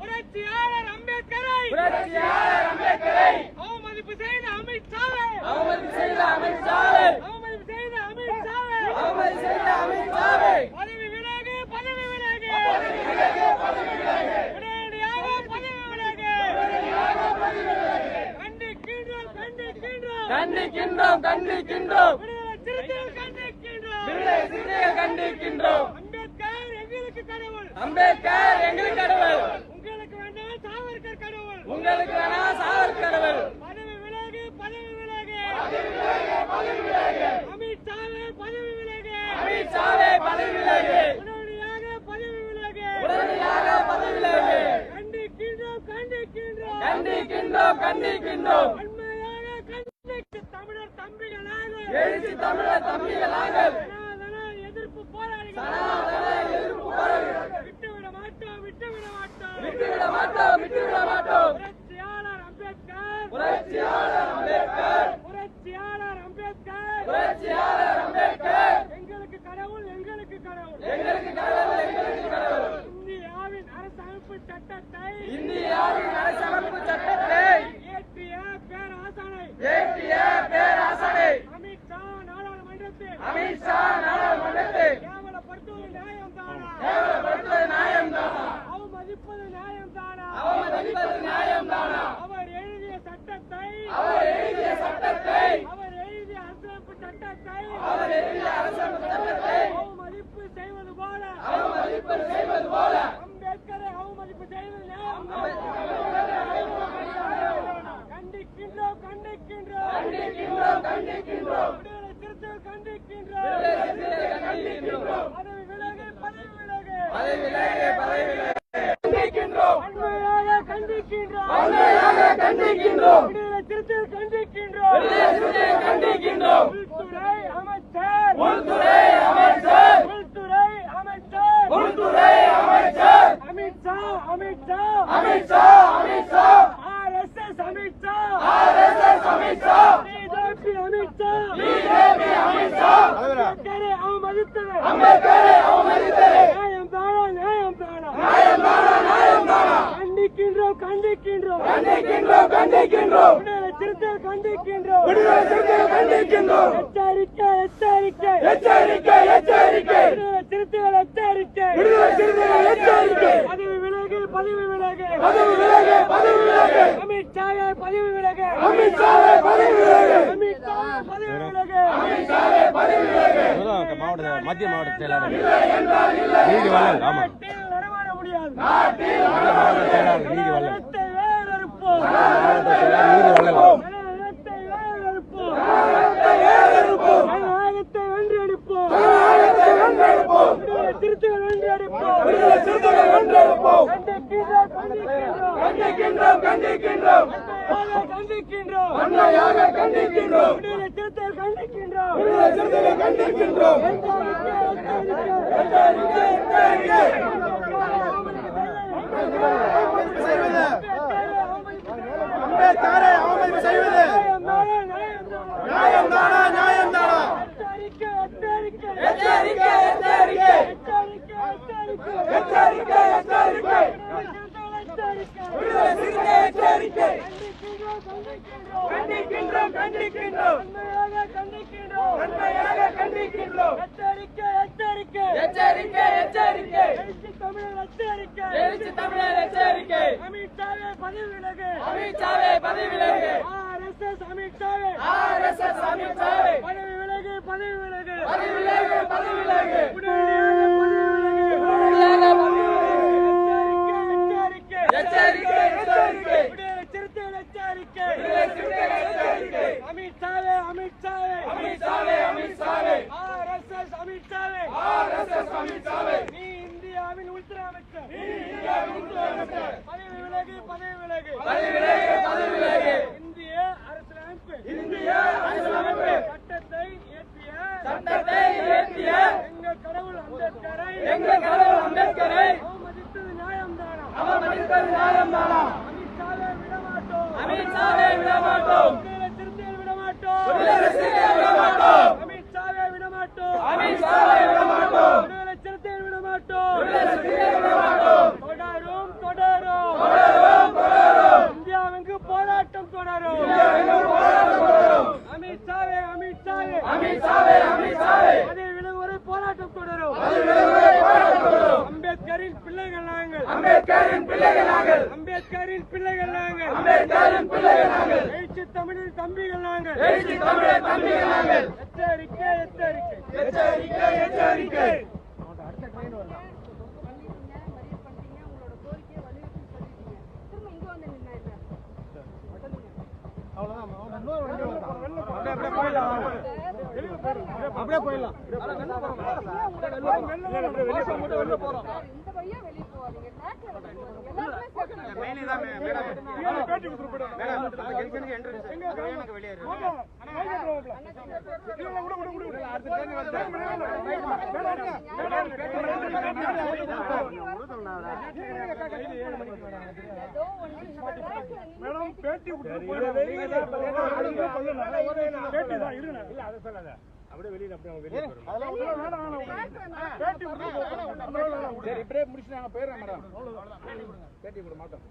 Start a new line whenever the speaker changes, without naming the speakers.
புரட்சியாளர் அம்பேத்கரை.
புரட்சியாளர் அம்பேத்கரை.
அவமதிப்பு செய்த அமித்ஷாவை.
அவமதி செய்த அமித்ஷாவை
அவமதிப்பு செய்த அமித்ஷாவை
அவமதி செய்த அமித்ஷாவை
பதவி விலகு பதவி விலகு உடனடியாக பதவி விலகு கண்டிக்கின்றோம் கண்டிக்கின்றோம்
கண்டிக்கின்றோம். கண்டிக்கின்றோம்
விடுதலை சிறுத்தைகள் கண்டிக்கின்றோம்.
விடுதலை சிறுத்தைகள் கண்டிக்கின்றோம்
அம்பேத்கர் எங்களுக்கு கடவுள்.
அம்பேத்கர் எங்களுக்கு கடவுள்
உங்களுக்கு வேண்டாம் சாவர்கர் கடவுள்
உங்களுக்கு வேணா சாவர் கடவுள்.
பதவி விலகு பதவி விலகு அமித்ஷாவே பதவி விலகு
அமித்ஷாவே பதவி விலகு
உடனடியாக பதவி விலகு.
உடனடியாக பதவி விலகு.
கண்டிக்கின்றோம் கண்டிக்கின்றோம்.
கண்டிக்கின்றோம் கண்டிக்கின்றோம். எழுச்சி தமிழர்
போராளிகள்.
சனாதன எதிர்ப்பு போராளிகள்.
விட்டுவிட மாட்டோம் விட்டுவிட மாட்டோம்.
விட்டுவிட மாட்டோம் விட்டுவிட மாட்டோம்.
புரட்சியாளர் அம்பேத்கர்.
புரட்சியாளர் அம்பேத்கர்
புரட்சியாளர் அம்பேத்கர்
புரட்சியாளர் அம்பேத்கர்
எங்களுக்கு கடவுள் எங்களுக்கு கடவுள்
எங்களுக்கு கடவுள் எங்களுக்கு கடவுள்
இந்தியாவின் அரசமைப்பு சட்டத்தை
இந்தியாவின் அரசமைப்பு சட்டத்தை
இயற்றிய பேராசனை
ஏற்றிய பேராசனை
அமித்ஷா நாடாளுமன்றத்தில்
அமித்ஷா நாடாளுமன்றத்தில்
கேவலப்படுத்துவது நியாயம் தானா
கேவலப்படுத்துவது நியாயம்தானா
அவமதிப்பது நியாயம் தானா?
அவமதிப்பது நியாயம்தானா
அவர் எழுதிய சட்டத்தை?
அவர் எழுதிய சட்டத்தை?
அவர் எழுதிய அரசமைப்பு சட்டத்தை?
அவர் எழுதிய அரசமைப்பு சட்டத்தை?
அவமதிப்பு செய்வது போல.
அவமதிப்பு செய்வது போல.
அம்பேத்கரை அவமதிப்பு செய்வது நியாயம் கண்டிக்கின்றோம் கண்டிக்கின்றோம்.
கண்டிக்கின்றோம் கண்டிக்கின்றோம்.
விடுதலை சிறுத்தைகள் கண்டிக்கின்றோம்.
விடுதலை சிறுத்தைகள் கண்டிக்கின்றோம்.
பதவி விலகு பதவி விலகு.
பதவி விலகு பதவி விலகு கண்டிக்கின்றோம்
வன்மையாக கண்டிக்கின்றோம்
வன்மையாக கண்டிக்கின்றோம்.
கண்டிக்கின்றோம் உள்துறை அமைச்சர்
உள்துறை அமைச்சர்
உள்துறை அமைச்சர்
உள்துறை அமைச்சர்
Amit Shah Amit Shah.
Amit Shah Amit Shah.
RSS Amit Shah
RSS Amit Shah.
BJP Amit Shah.
BJP Amit Shah.
அம்பேத்கரை அவமதித்தது
அம்பேத்கரை அவமதித்தது
நியாயம் தானா நியாயம் தானா
நியாயம்தானா நியாயம்தானா
கண்டிக்கின்றோம் கண்டிக்கின்றோம்.
கண்டிக்கின்றோம்
சிறுத்தைகள் கண்டிக்கின்றோம்.
விடுதலை சிறுத்தைகள் கண்டிக்கின்றோம்.
எச்சரிக்கை எச்சரிக்கை.
எச்சரிக்கை எச்சரிக்கை.
சிறுத்தைகள் எச்சரிக்கை.
விடுதலை சிறுத்தைகள் எச்சரிக்கை.
பதவி விலகு பதவி விலகு.
பதவி விலகு பதவி விலகு.
அமித்ஷாவே பதவி விலகு.
அமித்ஷாவே பதவி விலகு.
அமித்ஷாவே பதவி விலகு.
அமித்ஷாவே பதவி விலகு.
முதல் மாவட்ட மத்திய மாவட்ட செயலாளர் நீதி வள்ளல் ஆமா
நாட்டில் நடமாட முடியாது.
நாட்டில்
மாவட்ட செயலாளர் நீதி வள்ளல்
ஜனநாயகத்தை வேறறுப்போம்
மாவட்ட செயலாளர் நீதி வள்ளல்
ஜனநாயகத்தை வேறறுப்போம்
ஏறெடுப்போம்
ஜனநாயகத்தை வென்றெடுப்போம்
ஜனநாயகத்தை வென்றெடுப்போம்
விடுதலை சிறுத்தைகள் வென்றெடுப்போம்
விடுதலை சிறுத்தைகள் வென்றெடுப்போம்
கண்டிக்கின்றோம். கண்டிக்கின்றோம்
கண்டிக்கின்றோம். கண்டிக்கின்றோம்
வன்மையாக கண்டிக்கின்றோம்.
கண்டிக்கின்றோம்.
கண்டிக்கின்றோம்.
அம்பேத்கரை அவமதிப்பு செய்வது. நியாயம் தானா நியாயம் தானா?
எச்சரிக்கை, எச்சரிக்கை.
எச்சரிக்கை. எச்சரிக்கை
எச்சரிக்கை, எச்சரிக்கை.
எச்சரிக்கை. எச்சரிக்கை
எச்சரிக்கை.
விடுதலை சிறுத்தை எச்சரிக்கை
கண்டிக்கின்றோம், கண்டிக்கின்றோம்.
கண்டிக்கின்றோம் கண்டிக்கின்றோம்
வன்மையாக கண்டிக்கின்றோம்.
வன்மையாக கண்டிக்கின்றோம்
எச்சரிக்கை, எச்சரிக்கை.
எச்சரிக்கை எச்சரிக்கை
எழுச்சி தமிழர் எச்சரிக்கை.
எழுச்சி தமிழர் எச்சரிக்கை
அமித்ஷாவே பதவி விலகு
அமித்ஷாவே பதவி விலகு
ஆர்எஸ்எஸ் அமித்ஷாவே
ஆர்எஸ்எஸ் அமித்ஷாவே
பதவி விலகு பதவி விலகு
பதவி விலகு பதவி விலகு
உடனடியாக பதவி விலகு
உடனடியாக பதவி விலகு
எச்சரிக்கை, எச்சரிக்கை.
எச்சரிக்கை எச்சரிக்கை
விடுதலை சிறுத்தைகள் எச்சரிக்கை.
விடுதலை சிறுத்தைகள் எச்சரிக்கை
அமித்ஷாவே அமித்ஷாவே
அமித்ஷாவே அமித்ஷாவே
ஆர்எஸ்எஸ் அமித்ஷாவே
ஆர்எஸ்எஸ் அமித்ஷாவே
நீ இந்தியாவின் உள்துறை அமைச்சர்
நீ இந்தியாவின் உள்துறை அமைச்சர்.
பதவி விலகு பதவி விலகு
பதவி விலகு பதவி விலகு
இந்திய அரசியலமைப்பு
இந்திய அரசியலமைப்பு
சட்டத்தை இயற்றிய
சட்டத்தை இயற்றிய
எங்கள் கடவுள் அம்பேத்கரை
எங்கள் கடவுள் அம்பேத்கரை
அவமதித்தது நியாயம்தானா
அவமதிப்பது நியாயம்தானா
அமித்ஷாவே விடமாட்டோம்
அமித்ஷாவே
அம்பேத்கரின் பிள்ளைகள் நாங்கள்
அம்பேத்கரின் பிள்ளைகள் நாங்கள்
அம்பேத்கரின் பிள்ளைகள் நாங்கள்
அம்பேத்கரின் பிள்ளைகள் நாங்கள்
எழுச்சி தமிழின் தம்பிகள் நாங்கள்
எழுச்சி தமிழர் தம்பிகள் நாங்கள்
எச்சரிக்கை எச்சரிக்கை
எச்சரிக்கை எச்சரிக்கை
மறியல் பண்ணிட்டீங்க உங்களோட கோரிக்கையை வலியுறுத்தி சொல்லிட்டீங்க
மேடம்
பேட்டி
பேட்டி தான் இருங்க. இல்ல அதை சொல்லாத. அப்படியே வெளியில அப்படியே வெளியே. அதெல்லாம் வேணாம், வேணாம். பேட்டி.
சரி இப்படியே முடிச்சு நாங்க போயிடுறோம் மேடம் பேட்டி கொடு மாட்டோம்.